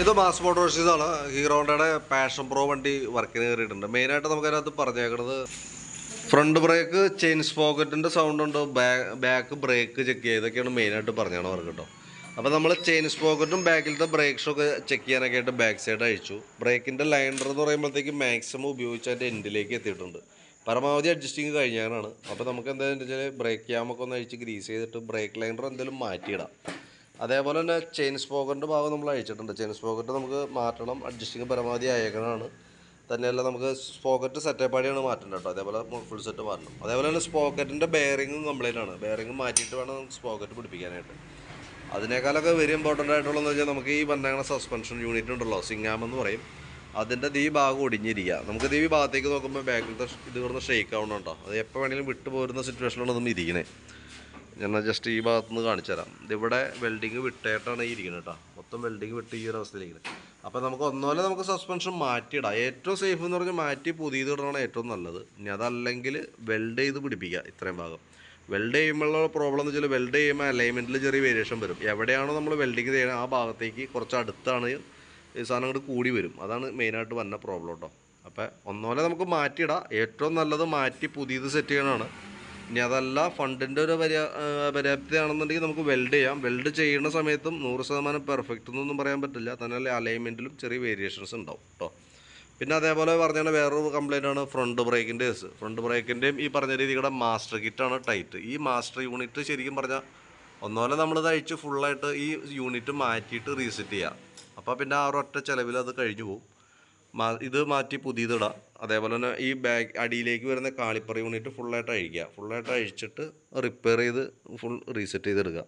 ഇത് മാസ് മോട്ടോഴ്സീസ് ആണ്. ഹീറോണ്ടയുടെ passion pro വണ്ടി വർക്കിന് കയറിയിട്ടുണ്ട്. മെയിനായിട്ട് നമുക്ക് അതിനകത്ത് പറഞ്ഞേക്കുന്നത് ഫ്രണ്ട് ബ്രേക്ക് ചെയിൻ സ്പോക്കറ്റിന്റെ സൗണ്ട് ഉണ്ട്. ബാക്ക് ബ്രേക്ക് ചെക്ക് ചെയ്യുക. ഇതൊക്കെയാണ് മെയിനായിട്ട് പറഞ്ഞാണ് അവർക്ക് കേട്ടോ അപ്പോൾ നമ്മൾ ചെയിൻ സ്പോക്കറ്റും ബാക്കിലത്തെ ബ്രേക്സും ഒക്കെ ചെക്ക് ചെയ്യാനൊക്കെ ആയിട്ട് ബാക്ക് സൈഡ് അഴിച്ചു. ബ്രേക്കിന്റെ ലൈനർ എന്ന് പറയുമ്പോഴത്തേക്ക് മാക്സിമം ഉപയോഗിച്ച് അതിന്റെ എൻഡിലേക്ക് എത്തിയിട്ടുണ്ട്. പരമാവധി അഡ്ജസ്റ്റിങ് കഴിഞ്ഞാണ് അപ്പോൾ നമുക്ക് എന്താണെന്ന് വെച്ചാൽ ബ്രേക്ക് ക്യാമൊക്കെ ഒന്ന് അഴിച്ച് ഗ്രീസ് ചെയ്തിട്ട് ബ്രേക്ക് ലൈനർ എന്തെങ്കിലും മാറ്റിയിടാം. അതേപോലെ തന്നെ ചെയിൻ സ്പോക്കറിന്റെ ഭാഗം നമ്മൾ അഴിച്ചിട്ടുണ്ട്. ചെയിൻ സ്പോക്കറ്റ് നമുക്ക് മാറ്റണം. അഡ്ജസ്റ്റിങ് പരമാവധി അയക്കണമാണ് തന്നെയല്ല നമുക്ക് സ്പോക്കറ്റ് സെറ്റപ്പ് ആടിയാണ് മാറ്റേണ്ടത് കേട്ടോ. അതേപോലെ ഫുൾ സെറ്റ് മാറ്റണം. അതേപോലെ തന്നെ സ്പോക്കറ്റിന്റെ ബെയറിങ്ങും കംപ്ലൈന്റ് ആണ്. ബെയറിങ് മാറ്റിയിട്ട് വേണം നമുക്ക് സ്പോക്കറ്റ് പിടിപ്പിക്കാനായിട്ട്. അതിനേക്കാളൊക്കെ വെരി ഇമ്പോർട്ടന്റ് ആയിട്ടുള്ളതെന്ന് വെച്ചാൽ നമുക്ക് ഈ പറഞ്ഞ സസ്പെൻഷൻ യൂണിറ്റ് ഉണ്ടല്ലോ സിംഗാം എന്ന് പറയും. അതിന്റെ ഈ ഭാഗം ഒടിഞ്ഞിരിക്കുക. നമുക്ക് ഈ ഭാഗത്തേക്ക് നോക്കുമ്പോൾ ബാക്കിലത്തെ ഇത് കിടന്ന് ഷെയ്ക്ക് ആവുന്നുണ്ടോ അത് എപ്പോൾ വേണമെങ്കിലും വിട്ടു പോരുന്ന സിറ്റുവേഷനിലാണ് നമ്മൾ ഇരിക്കുന്നത് ഞാൻ ജസ്റ്റ് ഈ ഭാഗത്ത് നിന്ന് കാണിച്ചു തരാം ഇതിവിടെ വെൽഡിങ് വിട്ടേട്ടാണ് ഈ ഇരിക്കുന്നത് കേട്ടോ. മൊത്തം വെൽഡിങ് വിട്ട് ഈ ഒരു അവസ്ഥയിലിരിക്കുന്നത് അപ്പോൾ നമുക്ക് ഒന്നുപോലെ നമുക്ക് സസ്പെൻഷൻ മാറ്റിയിടാം. ഏറ്റവും സേഫ് എന്ന് പറഞ്ഞാൽ മാറ്റി പുതിയത് ഇടണമാണ് ഏറ്റവും നല്ലത്. ഇനി അതല്ലെങ്കിൽ വെൽഡ് ചെയ്ത് പിടിപ്പിക്കുക ഇത്രയും ഭാഗം. വെൽഡ് ചെയ്യുമ്പോഴുള്ള പ്രോബ്ലം എന്ന് വെച്ചാൽ വെൽഡ് ചെയ്യുമ്പോൾ അലൈൻമെന്റിൽ ചെറിയ വേരിയേഷൻ വരും. എവിടെയാണോ നമ്മൾ വെൽഡിങ് ചെയ്യുന്നത് ആ ഭാഗത്തേക്ക് കുറച്ച് അടുത്താണ് ഈ സാധനം അങ്ങോട്ട് കൂടി വരും. അതാണ് മെയിനായിട്ട് വന്ന പ്രോബ്ലം കേട്ടോ. അപ്പോൾ ഒന്നുപോലെ നമുക്ക് മാറ്റിയിടാം. ഏറ്റവും നല്ലത് മാറ്റി പുതിയത് സെറ്റ് ചെയ്യണമാണ് ഇനി അതല്ല ഫണ്ടിന്റെ ഒരു പര്യാ പര്യാപ്തിയാണെന്നുണ്ടെങ്കിൽ നമുക്ക് വെൽഡ് ചെയ്യാം. വെൽഡ് ചെയ്യുന്ന സമയത്തും നൂറ് ശതമാനം പെർഫെക്റ്റ് എന്നൊന്നും പറയാൻ പറ്റില്ല. തന്നെ അലൈൻമെന്റിലും ചെറിയ വേരിയേഷൻസ് ഉണ്ടാവും കേട്ടോ പിന്നെ അതേപോലെ പറഞ്ഞാൽ വേറൊരു കംപ്ലൈന്റ് ആണ് ഫ്രണ്ട് ബ്രേക്കിന്റെ കേസ്. ഫ്രണ്ട് ബ്രേക്കിന്റെയും ഈ പറഞ്ഞ രീതിയുടെ മാസ്റ്റർ കിറ്റാണ് ടൈറ്റ്. ഈ മാസ്റ്റർ യൂണിറ്റ് ശരിക്കും പറഞ്ഞാൽ ഒന്നുപോലെ നമ്മൾ തയ്ച്ച് ഫുള്ളായിട്ട് ഈ യൂണിറ്റ് മാറ്റിയിട്ട് റീസെറ്റ് ചെയ്യാം. അപ്പോൾ പിന്നെ ആ ഒരൊറ്റ ചിലവിൽ അത് കഴിഞ്ഞു പോകും ഇത് മാറ്റി പുതിയത് ഇടാം അതേപോലെ തന്നെ ഈ ബാഗ് അടിയിലേക്ക് വരുന്ന കാളിപ്പറ യൂണിറ്റ് ഫുള്ളായിട്ട് അഴിക്കുക. ഫുള്ളായിട്ട് അഴിച്ചിട്ട് റിപ്പയർ ചെയ്ത് ഫുൾ റീസെറ്റ് ചെയ്തെടുക്കുക.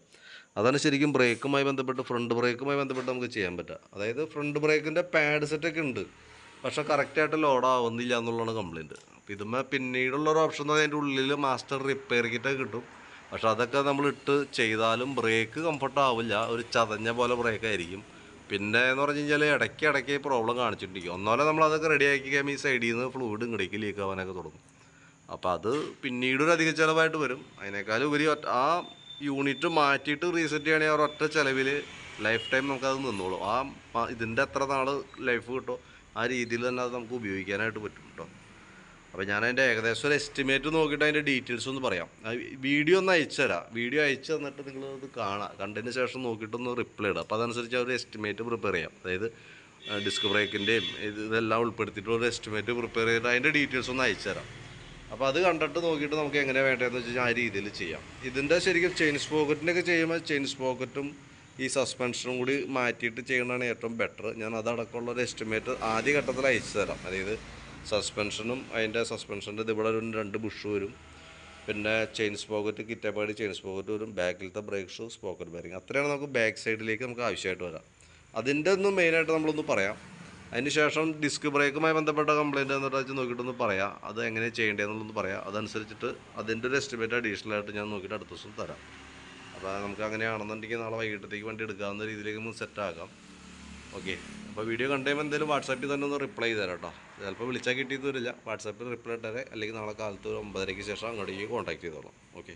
അതാണ് ശരിക്കും ബ്രേക്കുമായി ബന്ധപ്പെട്ട് ഫ്രണ്ട് ബ്രേക്കുമായി ബന്ധപ്പെട്ട് നമുക്ക് ചെയ്യാൻ പറ്റുക. അതായത് ഫ്രണ്ട് ബ്രേക്കിന്റെ പാഡ് സെറ്റൊക്കെ ഉണ്ട്. പക്ഷെ കറക്റ്റായിട്ട് ലോഡ് ആവുന്നില്ല എന്നുള്ളതാണ് കംപ്ലയിന്റ് അപ്പോൾ ഇതുമ്മേ പിന്നീടുള്ള ഒരു ഓപ്ഷൻ എന്ന് അതിന്റെ ഉള്ളിൽ മാസ്റ്റർ റിപ്പയർ കിറ്റൊക്കെ കിട്ടും. പക്ഷെ അതൊക്കെ നമ്മൾ ഇട്ട് ചെയ്താലും ബ്രേക്ക് കംഫർട്ടാവില്ല ഒരു ചതഞ്ഞ പോലെ ബ്രേക്ക് ആയിരിക്കും. പിന്നെ എന്ന് പറഞ്ഞു കഴിഞ്ഞാൽ ഇടയ്ക്ക് ഇടയ്ക്ക് പ്രോബ്ലം കാണിച്ചിട്ടിരിക്കും. ഒന്നോലെ നമ്മൾ അതൊക്കെ റെഡിയാക്കി കഴിയുമ്പോൾ ഈ സൈഡിൽ നിന്ന് ഫ്ലൂയിഡ് ഇങ്ങടേക്ക് ലീക്ക് ആവാനൊക്കെ തുടങ്ങും. അപ്പോൾ അത് പിന്നീട് ഒരു അധിക ചിലവായിട്ട് വരും. അതിനേക്കാളും ഉപരി ആ യൂണിറ്റ് മാറ്റിയിട്ട് റീസെറ്റ് ചെയ്യണമെങ്കിൽ ഒറ്റ ചിലവിൽ ലൈഫ് ടൈം നമുക്കത് നിന്നോളും. ആ ഇതിന്റെ എത്ര നാൾ ലൈഫ് കിട്ടുമോ ആ രീതിയിൽ തന്നെ അത് നമുക്ക് ഉപയോഗിക്കാനായിട്ട് പറ്റും കേട്ടോ അപ്പോൾ ഞാൻ അതിന്റെ ഏകദേശം ഒരു എസ്റ്റിമേറ്റ് നോക്കിയിട്ട് അതിന്റെ ഡീറ്റെയിൽസ് ഒന്ന് പറയാം. വീഡിയോ ഒന്ന് അയച്ചു തരാം. വീഡിയോ അയച്ചു തന്നിട്ട് നിങ്ങൾ അത് കാണാം. കണ്ടതിന് ശേഷം നോക്കിയിട്ടൊന്ന് റിപ്ലൈ ഇടുക. അപ്പോൾ അതനുസരിച്ച് ഒരു എസ്റ്റിമേറ്റ് പ്രിപ്പയർ ചെയ്യാം. അതായത് ഡിസ്ക് ബ്രേക്കിന്റെയും ഇത് ഇതെല്ലാം ഉൾപ്പെടുത്തിയിട്ടുള്ള ഒരു എസ്റ്റിമേറ്റ് പ്രിപ്പയർ ചെയ്തിട്ട് അതിന്റെ ഡീറ്റെയിൽസ് ഒന്ന് അയച്ചു തരാം. അപ്പോൾ അത് കണ്ടിട്ട് നോക്കിയിട്ട് നമുക്ക് എങ്ങനെ വേണ്ടതെന്ന് വെച്ച് കഴിഞ്ഞാൽ ആ രീതിയിൽ ചെയ്യാം. ഇതിന്റെ ശരിക്കും ചെയിൻസ് സ്പോക്കറ്റിന്റെ ഒക്കെ ചെയ്യുമ്പോൾ ചെയിൻസ് പോക്കറ്റും ഈ സസ്പെൻഷനും കൂടി മാറ്റിയിട്ട് ചെയ്യുന്നതാണ് ഏറ്റവും ബെറ്റർ ഞാൻ അതടക്കമുള്ള ഒരു എസ്റ്റിമേറ്റ് ആദ്യ ഘട്ടത്തിൽ അയച്ചു തരാം. അതായത് സസ്പെൻഷനും അതിന്റെ സസ്പെൻഷന്റെ ഇതിവിടെ ഒരു രണ്ട് ബുഷ് വരും. പിന്നെ ചെയിൻ സ്പോക്കറ്റ് കിറ്റപ്പാടി ചെയിൻ സ്പോക്കറ്റ് വരും. ബാക്കിലത്തെ ബ്രേക്ക് ഷൂ സ്പോക്കറ്റ് ബെയറിങ് അത്രയാണ് നമുക്ക് ബാക്ക് സൈഡിലേക്ക് നമുക്ക് ആവശ്യമായിട്ട് വരാം. അതിന്റെ ഒന്നും മെയിനായിട്ട് നമ്മളൊന്ന് പറയാം. അതിന് ശേഷം ഡിസ്ക് ബ്രേക്കുമായി ബന്ധപ്പെട്ട കംപ്ലയിന്റ് എന്നിട്ട് വെച്ച് നോക്കിയിട്ടൊന്ന് പറയാം. അത് എങ്ങനെ ചെയ്യേണ്ടതെന്നുള്ളൊന്ന് പറയാം. അതനുസരിച്ചിട്ട് അതിന്റെ ഒരു എസ്റ്റിമേറ്റ് അഡീഷണൽ ആയിട്ട് ഞാൻ നോക്കിയിട്ട് അടുത്ത ദിവസം തരാം. അപ്പോൾ നമുക്ക് അങ്ങനെയാണെന്നുണ്ടെങ്കിൽ നാളെ വൈകിട്ടത്തേക്ക് വണ്ടി എടുക്കാവുന്ന രീതിയിലേക്ക് നമുക്ക് സെറ്റ് ആക്കാം. ഓക്കെ. അപ്പോൾ വീഡിയോ കണ്ടുകഴിയുമ്പോൾ എന്തെങ്കിലും വാട്സാപ്പിൽ തന്നെ ഒന്ന് റിപ്ലൈ ചെയ്തു തരാം കേട്ടോ ചിലപ്പോൾ വിളിച്ചാൽ കിട്ടിയത് വരില്ല വാട്സാപ്പിൽ റിപ്ലൈ ഇട്ടേ അല്ലെങ്കിൽ നാളെ കാലത്ത് ഒരു ഒമ്പതരയ്ക്ക് ശേഷം അങ്ങോട്ടേക്ക് കോൺടാക്ട് ചെയ്തോളാം. ഓക്കെ.